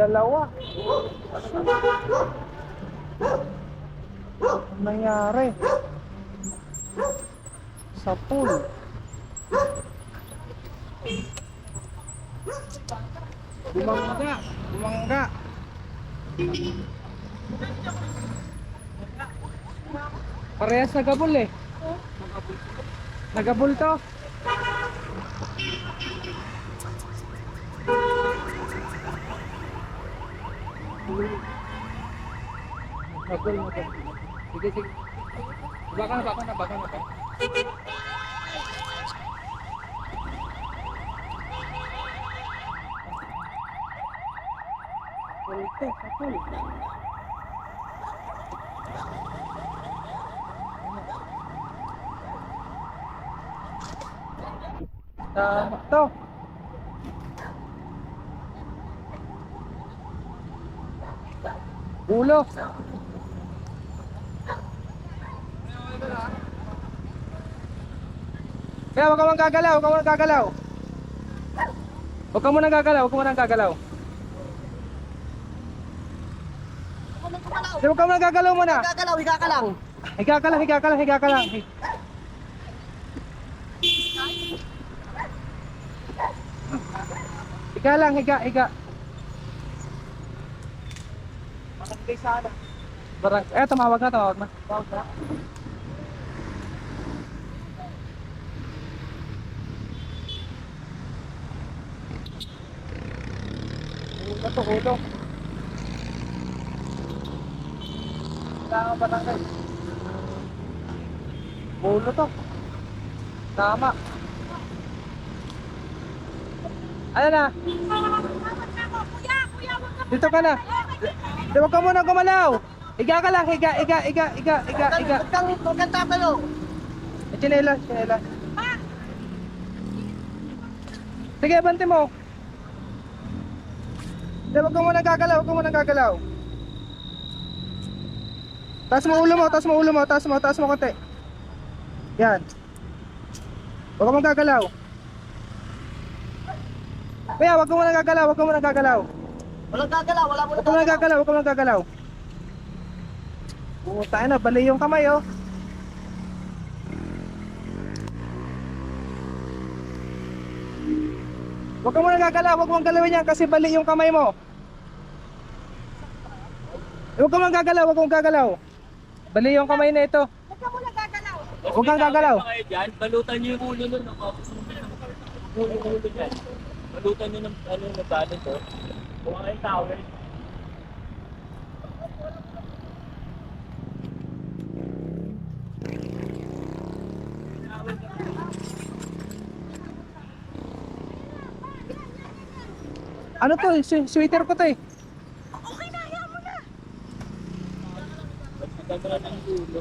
Dalawa. Anong nangyari? Sa pool. Bumangga. Bumangga. Parehas nagabol eh. Nagabol to. Nagabol mo to. Sige, na, baka na, baka na. baka. Sapul to, sapul. Tama to. Ulo. Kaya huwag ka mong gagalaw, huwag ka mong gagalaw. Huwag ka muna gagalaw, huwag ka muna gagalaw. Huwag ka muna gagalaw muna. Gagalaw, higa ka lang. Higa ka lang, higa ka lang, higa ka lang. Higa lang, higa, higa. Barangay sana. Barang, eh, tumawag na, tumawag na. Tawag na. Ulo to, ulo. Kailangan ba lang kayo? Ulo to. Tama. Ano na? Dito ka na. Wag ka muna gumalaw. Higa ka lang, higa, higa, higa, higa, higa, higa. Huwag kang, huwag kang tatalo. Chinelas, chinelas. Sige, bante mo. Di, wag ka muna gagalaw, wag ka muna gagalaw. Taas mo ulo mo, taas mo ulo mo, taas mo, taas mo konti. Yan. Wag ka muna gagalaw. Kuya, wag ka muna gagalaw, wag ka muna gagalaw. Walang gagalaw, wala mo Wag ka muna gagalaw, wag ka muna gagalaw. Puta na, bali yung kamay oh. Huwag ka muna gagalaw, huwag mong galawin yan kasi bali yung kamay mo. Huwag ka muna gagalaw, huwag mong gagalaw. Bali yung kamay na ito. Huwag ka muna gagalaw. Huwag kang gagalaw. kayo dyan, balutan nyo yung ulo nun. Ulo ng ulo dyan. Balutan nyo ng ano yung nagbalot to. Kuha kayong towel. Ano to? Si- Sweater ko to eh. Okay na, hayaan mo na. Lang ng ulo.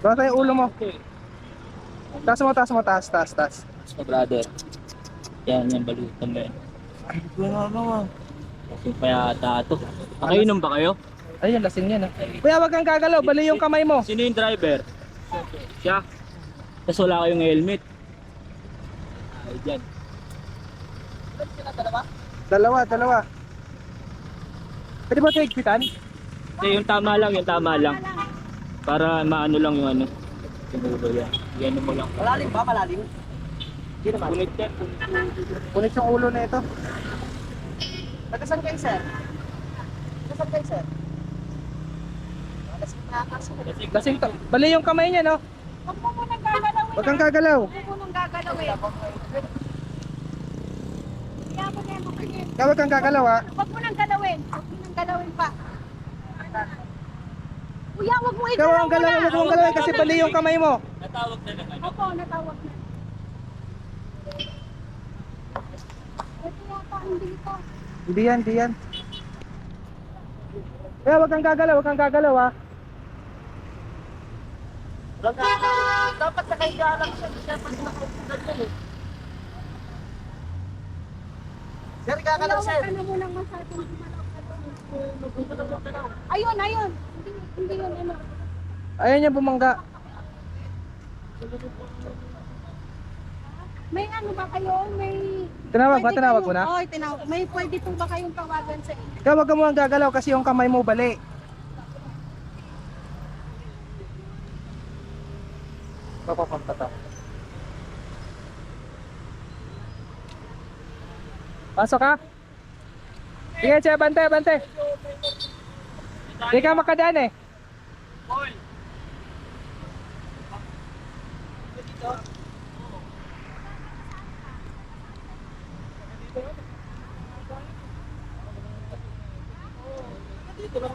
Basta yung ulo mo. Okay. Taas mo, taas mo, taas, taas, taas. So brother. Yan, yan balutan mo yan. Kasi pa yata ito. Nakainom ba kayo? Ayun, lasing yan ah. Kuya, wag kang gagalaw, bali yung kamay mo. Sino yung driver? Siya. Tapos wala kayong helmet. Ay, dyan. Dalawa, dalawa. Pwede ba ito higpitan? Hindi, yung tama lang, yung tama lang. Para maano lang yung ano. Yung ulo yan. Yan mo lang. Malalim ba? Malalim? Naman. Punit yan. Punit yung ulo na ito. Tagasan kayo, sir? Tagasan kayo, sir? Alas na kasi. Lasing to. Bali yung kamay niya, no? Huwag mo muna gagalawin. Wag kang ha? gagalaw. Huwag mo muna gagalawin. Hayaan mo na yan, bukinin. Kaya wag kang gagalaw, ha? Huwag mo nang galawin. Huwag mo nang galawin pa. Kuya, huwag mo igalaw wag kang galaw, wag mong galawin kasi bali yung kamay mo. Natawag na lang ano. Opo, natawag na. Ito yata, hindi yan, hindi yan. Kaya wag kang gagalaw, wag kang gagalaw, ha? Walang gagalaw. Dapat nakahiga lang siya. Siya pag nakaupo ganyan eh. Sir, ka lang, Kuya, sir. huwag ka na munang masyadong gumalaw. Ayun, ayun. Hindi, hindi yun, ano. Ayan yung bumangga. May ano ba kayo? May... Tinawag ba? pwede Tinawag ko kayong- na? Oo, tinawag. May pwede po ba kayong tawagan sa inyo? Ikaw wag ka mo gagalaw kasi yung kamay mo bali. Papapunta to. Pasok ka? Sige, siya, bante, bante. Hindi ka makadaan eh. Paul! Kung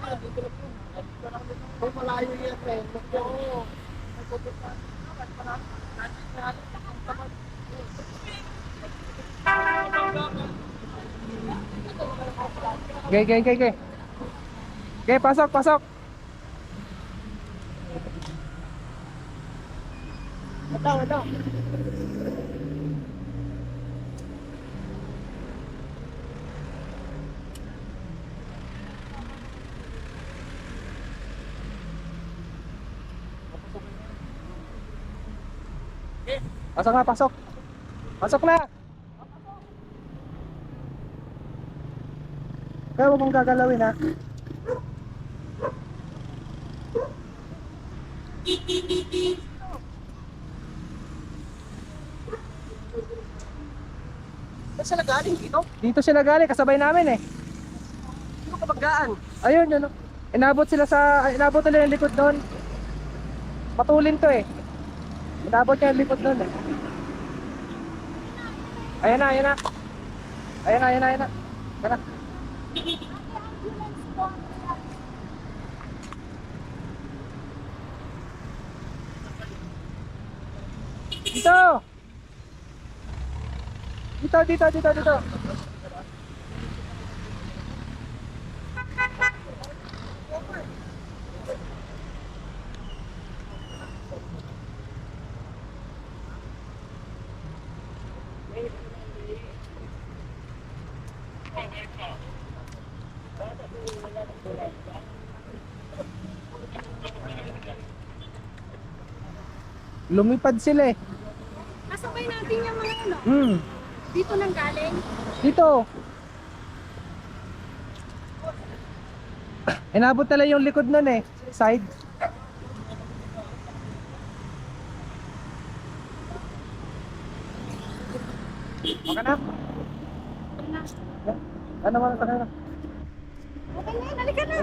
malayo yan, eh. Oo. Okay, okay, okay, okay. Okay, pasok, pasok. Pasok na, pasok. Pasok na. Kaya huwag mong gagalawin ha. Saan sila galing dito? Dito sila galing, kasabay namin eh. Sino ka maggaan? Ayun, yun. oh. Inabot sila sa, inabot nila yung likod doon. Matulin to eh. Inabot niya yung likod doon eh. Ayan na, ayan na. Ayan na, ayan na, ayan na. Po. Dito! Dito, dito, dito, dito. Lumipad sila eh. Kasabay natin yung mga ano. Hmm. Dito nang galing. Dito. Inabot nila yung likod nun eh. Side. Na? Ano mo na sa kanila? Okay na, halika na.